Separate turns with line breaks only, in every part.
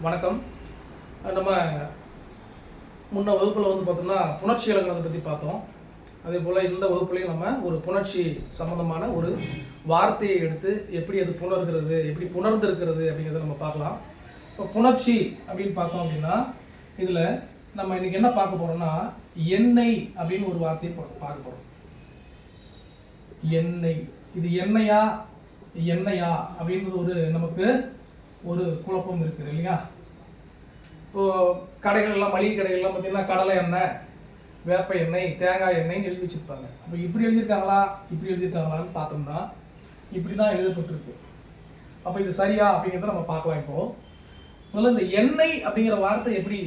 வணக்கம். நம்ம முன்ன வகுப்பில் வந்து பார்த்தோம்னா புணர்ச்சி இலக்கணத்தை பற்றி பார்த்தோம். அதே போல் இந்த வகுப்புலையும் நம்ம ஒரு புணர்ச்சி சம்மந்தமான ஒரு வார்த்தையை எடுத்து எப்படி அது புணர்கிறது எப்படி புணர்ந்திருக்கிறது அப்படிங்கிறத நம்ம பார்க்கலாம். இப்போ புணர்ச்சி அப்படின்னு பார்த்தோம் அப்படின்னா இதில் நம்ம இன்னைக்கு என்ன பார்க்க போகிறோம்னா எண்ணெய் அப்படின்னு ஒரு வார்த்தையை பா- பார்க்க போகிறோம் எண்ணெய். இது எண்ணெயா? எண்ணெயா அப்படின்றது ஒரு நமக்கு ஒரு குழப்பம் இருக்குது இல்லையா? இப்போது கடைகள்லாம் மளிகை கடைகள்லாம் பார்த்தீங்கன்னா கடலை எண்ணெய் வேப்ப எண்ணெய் தேங்காய் எண்ணெய் எழுதி வச்சிருப்பாங்க. அப்போ இப்படி எழுதியிருக்காங்களா? இப்படி எழுதியிருக்காங்களான்னு பார்த்தோம்னா இப்படி தான் எழுதப்பட்டிருக்கு. அப்போ இது சரியா அப்படிங்கிறத நம்ம பார்க்கலாம் இப்போ. முதல்ல இந்த எண்ணெய் அப்படிங்கிற வார்த்தை எப்படி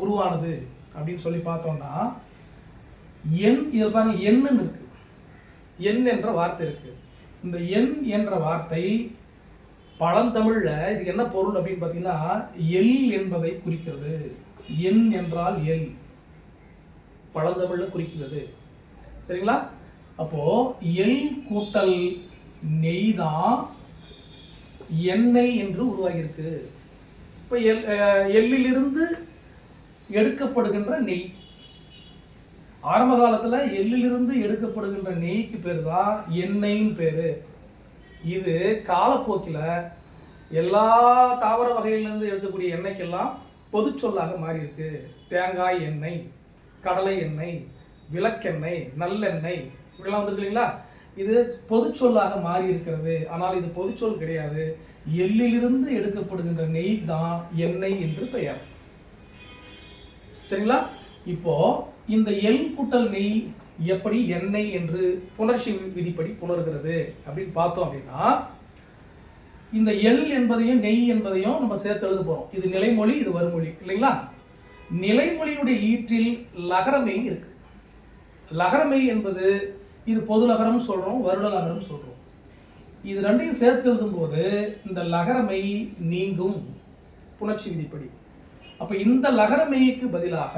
உருவானது அப்படின்னு சொல்லி பார்த்தோம்னா எண் இதில் பாருங்க எண்ணுன்னு இருக்குது எண் என்ற வார்த்தை இருக்குது இந்த எண் என்ற வார்த்தை பழந்தமிழில் இதுக்கு என்ன பொருள் அப்படின்னு பார்த்தீங்கன்னா எல் என்பதை குறிக்கிறது. எண் என்றால் எல். பழந்தமிழில் குறிக்கிறது. சரிங்களா? அப்போது எல் கூட்டல் நெய் தான் எண்ணெய் என்று உருவாகியிருக்கு. இப்போ எல் எள்ளிலிருந்து எடுக்கப்படுகின்ற நெய். ஆரம்ப காலத்தில் எள்ளிலிருந்து எடுக்கப்படுகின்ற நெய்க்கு பேர் தான் எண்ணெய்ன்னு பேர். இது காலப்போக்கில் எல்லா தாவர வகையிலேருந்து எடுக்கக்கூடிய எண்ணெய்க்கெல்லாம் பொது சொல்லாக மாறியிருக்கு. தேங்காய் எண்ணெய் கடலை எண்ணெய் விளக்கெண்ணெய் நல்லெண்ணெய் இப்படிலாம் வந்துருக்கு இல்லைங்களா இது பொது சொல்லாக மாறி இருக்கிறது ஆனால் இது பொதுச்சொல் கிடையாது. எள்ளிலிருந்து எடுக்கப்படுகின்ற நெய் தான் எண்ணெய் என்று பெயர். சரிங்களா? இப்போ இந்த எல் குட்டல் நெய் எப்படி எண்ணெய் என்று புணர்ச்சி விதிப்படி புணர்கிறது அப்படின்னு பார்த்தோம் அப்படின்னா இந்த எல் என்பதையும் நெய் என்பதையும் நம்ம சேர்த்து எழுத போகிறோம் இது நிலைமொழி இது வருமொழி இல்லைங்களா? நிலைமொழியினுடைய ஈற்றில் லகரமை இருக்கு. லகரமை என்பது இது பொது லகரம் சொல்கிறோம் வருட லகரம் சொல்கிறோம் இது ரெண்டையும் சேர்த்து எழுதும்போது இந்த லகரமை நீங்கும் புணர்ச்சி விதிப்படி. அப்போ இந்த லகரமைக்கு பதிலாக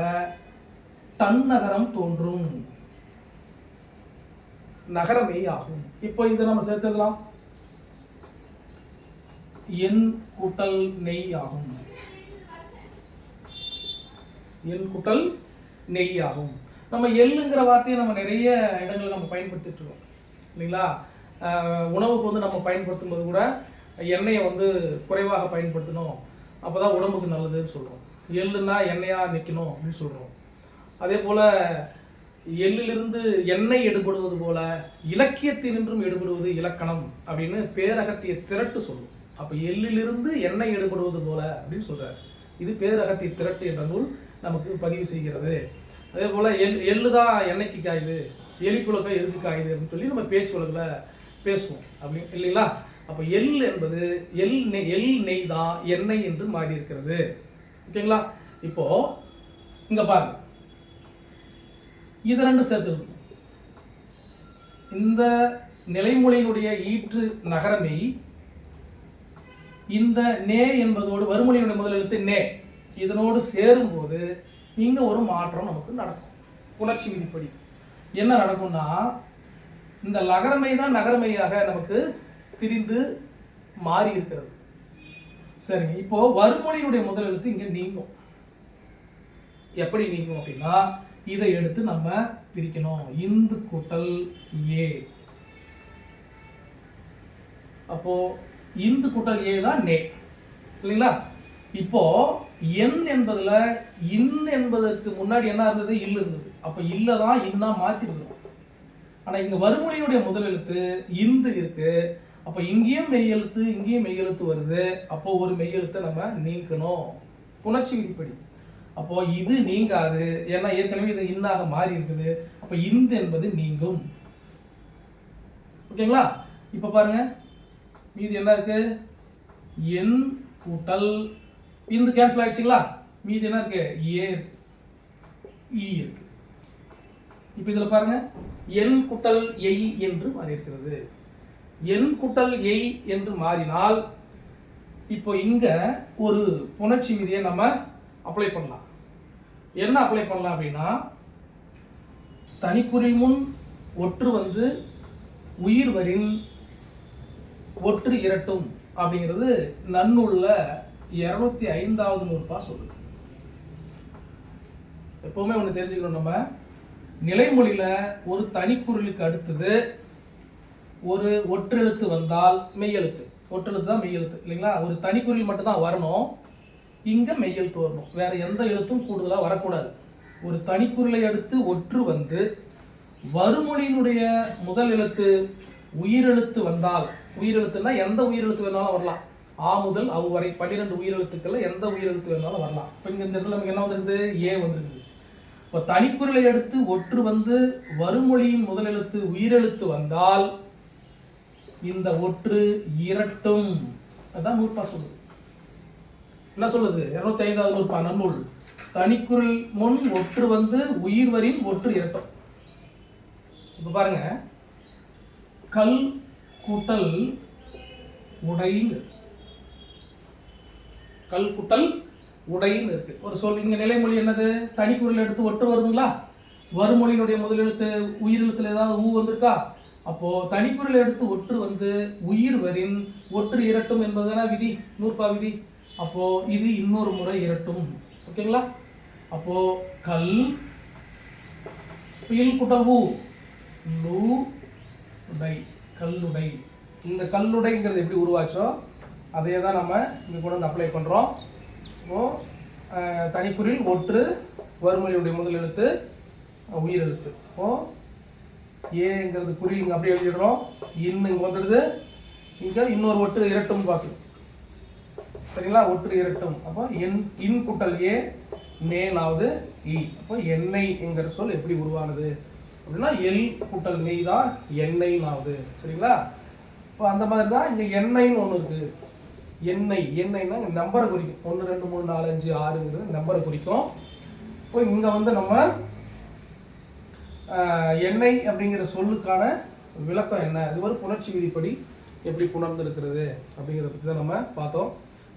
தன்னகரம் தோன்றும். நகரமே ஆகும். இப்போ இதை நம்ம சேர்த்துக்கலாம் என் கூட்டல் நெய் ஆகும். என் கூட்டல் நெய் ஆகும். நம்ம எள்ளுங்கிற வார்த்தையை நம்ம நிறைய இடங்களில் நம்ம பயன்படுத்திட்டு இருக்கோம் இல்லைங்களா? ஆஹ் உணவுக்கு வந்து நம்ம பயன்படுத்தும் போது கூட எண்ணெயை வந்து குறைவாக பயன்படுத்தணும். அப்போ தான் உடம்புக்கு நல்லதுன்னு சொல்கிறோம் எள்ளுன்னா எண்ணெயாக நிற்கணும் அப்படின்னு சொல்கிறோம் அதே போல் எள்ளிலிருந்து எண்ணெய் எடுபடுவது போல இலக்கியத்தினின்றும் எடுபடுவது இலக்கணம் அப்படின்னு பேரகத்திய திரட்டு சொல்லும். அப்போ எள்ளிலிருந்து எண்ணெய் எடுபடுவது போல அப்படின்னு சொல்கிறார் இது பேரகத்திய திரட்டு என்ற நூல் நமக்கு பதிவு செய்கிறது. அதே போல் எள் எள்ளு தான் எண்ணெய்க்கு காயுது எலிப்புழக்கம் எதுக்கு காயுது அப்படின்னு சொல்லி நம்ம பேச்சு உலகில் பேசுவோம். அப்படி இல்லைங்களா? அப்போ எள் என்பது எள் நெய் எள் நெய் தான் எண்ணெய் என்று மாறி இருக்கிறது ஓகேங்களா? இப்போது இங்கே பாருங்கள் இது ரெண்டும் சேர்த்து இந்த நிலைமொழியினுடைய ஈற்று நகரமை இந்த நே என்பதோடு வறுமொழியினுடைய முதல் எழுத்து நே. இதனோடு சேரும்போது இங்கே ஒரு மாற்றம் நமக்கு நடக்கும். புணர்ச்சி விதிப்படி. என்ன நடக்கும்னா இந்த லகரமை தான் நகரமையாக நமக்கு திரிந்து மாறி இருக்கிறது. சரிங்க இப்போ வறுமொழியினுடைய முதல் எழுத்து இங்கே நீங்கும். எப்படி நீங்கும் அப்படின்னா இதை எடுத்து நம்ம பிரிக்கணும். இந்து கூட்டல் ஏ. அப்போ இந்து கூட்டல் ஏ தான் நே. இல்லைங்களா? இப்போ என் என்பதுல இன் என்பதற்கு முன்னாடி என்ன இருந்தது? இல்லு இருந்தது. அப்போ இல்லை தான் இன்னா மாற்றி விடுறோம். ஆனா இங்க வறுமொழியுடைய முதல் எழுத்து இந்து இருக்கு. அப்போ இங்கேயும் மெய் எழுத்து இங்கேயும் மெய் எழுத்து வருது. அப்போ ஒரு மெய் எழுத்தை நம்ம நீக்கணும். புணர்ச்சி விதிப்படி அப்போ இது நீங்காது. ஏன்னா ஏற்கனவே இது இன்னாக மாறி இருக்குது அப்ப இந்து என்பது நீங்கும். ஓகேங்களா? இப்ப பாருங்க. மீதி என்ன இருக்கு? என் கூட்டல். இந்து கேன்சல் ஆயிடுச்சுங்களா? மீதி என்ன இருக்கு? ஏ இருக்கு இருக்கு. இப்போ இதில் பாருங்க. என் குட்டல் எய் என்று மாறியிருக்கிறது. என் குட்டல் எய் என்று மாறினால் இப்போ இங்க ஒரு புணர்ச்சி விதியை நம்ம அப்ளை பண்ணலாம். என்ன அப்ளை பண்ணலாம் அப்படின்னா தனிக்குறில் முன் ஒற்று வந்து உயிர் வரின் ஒற்று இரட்டும் அப்படிங்கிறது நன்னுள்ள இரநூத்தி ஐந்தாவது நூற்பா சொல்லுது. எப்பவுமே ஒன்று தெரிஞ்சுக்கணும் நம்ம. நிலைமொழியில ஒரு தனிக்குறளுக்கு அடுத்தது ஒரு ஒற்றெழுத்து வந்தால் மெய்யெழுத்து. ஒற்றெழுத்து தான் மெய்யெழுத்து இல்லைங்களா? ஒரு தனிக்குறில் மட்டும்தான் வரணும். இங்கே மெய்யெழுத்து வரணும் வேறு எந்த எழுத்தும் கூடுதலாக வரக்கூடாது. ஒரு தனிக்குறளை அடுத்து ஒற்று வந்து வறுமொழியினுடைய முதல் எழுத்து உயிரெழுத்து வந்தால் உயிரெழுத்துனா எந்த உயிரெழுத்து வேணாலும் வரலாம். ஆ முதல் அவ் வரை பன்னிரெண்டு உயிரெழுத்துக்களில் எந்த உயிரெழுத்து வேணாலும் வரலாம். இப்போ இந்த இடத்துல நமக்கு என்ன வந்திருக்குது? ஏ வந்துருக்குது. இப்போ தனிக்குறளை அடுத்து ஒற்று வந்து வறுமொழியின் முதல் எழுத்து உயிரெழுத்து வந்தால் இந்த ஒற்று இரட்டும். அதான் நூற்பா சொல்லுது. என்ன சொல்லுது? இருநூத்தி ஐந்தாவது நூற்பா நன்னூல். தனிக்குறள் முன் ஒற்று வந்து உயிர் வரின் ஒற்று இரட்டும் இப்போ பாருங்க. கல் கூட்டல் உடைன்னு கல் கூட்டல் உடைன்னு இருக்கு. ஒரு சொல் இங்கே நிலைமொழி என்னது? தனிக்குறள் எடுத்து ஒற்று வருதுங்களா? வறுமொழியினுடைய முதல் எழுத்து ஏதாவது ஊ வந்திருக்கா? அப்போ தனிக்குறள் எடுத்து ஒற்று வந்து உயிர் வரின் ஒற்று இரட்டும் என்பதுதான விதி? நூற்பா விதி. அப்போது இது இன்னொரு முறை இரட்டும். ஓகேங்களா? அப்போது கல் இல் குடவு லூ உடை கல்லுடை. இந்த கல்லுடைங்கிறது எப்படி உருவாச்சோ அதே தான் நம்ம இங்கே கூட வந்து அப்ளை பண்ணுறோம் இப்போது அஹ், தனிக்குறில் ஒற்று வறுமொழியுடைய முதல் எழுத்து உயிர் எழுத்து இப்போது ஏங்கிறது குறில் இங்கே அப்படியே எழுதிடுறோம். இன்னு இங்கே வந்துடுது. இங்கே இன்னொரு ஒற்று இரட்டும் பார்க்கணும் சரிங்களா? ஒற்று இரட்டும். அப்போ என் இன் குட்டல் ஏ நேனாவது இ e. அப்போ எண்ணெய்ங்கிற சொல் எப்படி உருவானது? அப்படின்னா எல் குட்டல் நெய் தான் எண்ணெய்னாவது சரிங்களா? இப்போ அந்த மாதிரி தான் இங்கே எண்ணெய்னு ஒன்று இருக்குது எண்ணெய் எண்ணெய்னா இங்கே நம்பரை குறிக்கும். ஒன்று ரெண்டு மூணு நாலு அஞ்சு ஆறுங்கிறது நம்பரை குறிக்கும். இப்போ இங்கே வந்து நம்ம எண்ணெய் அப்படிங்கிற சொல்லுக்கான விளக்கம் என்ன? இது ஒரு புணர்ச்சி விதிப்படி எப்படி புணர்ந்திருக்கிறது அப்படிங்கிறத பற்றி தான் நம்ம பார்த்தோம்.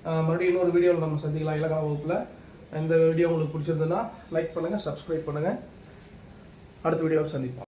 மறுபடியும் இன்னொரு வீடியோவில் நம்ம சந்திக்கலாம் இலக்கண வகுப்பில். இந்த வீடியோ உங்களுக்கு பிடிச்சிருந்ததுன்னா லைக் பண்ணுங்கள் சப்ஸ்கிரைப் பண்ணுங்கள் அடுத்த வீடியோவில் சந்திப்போம்.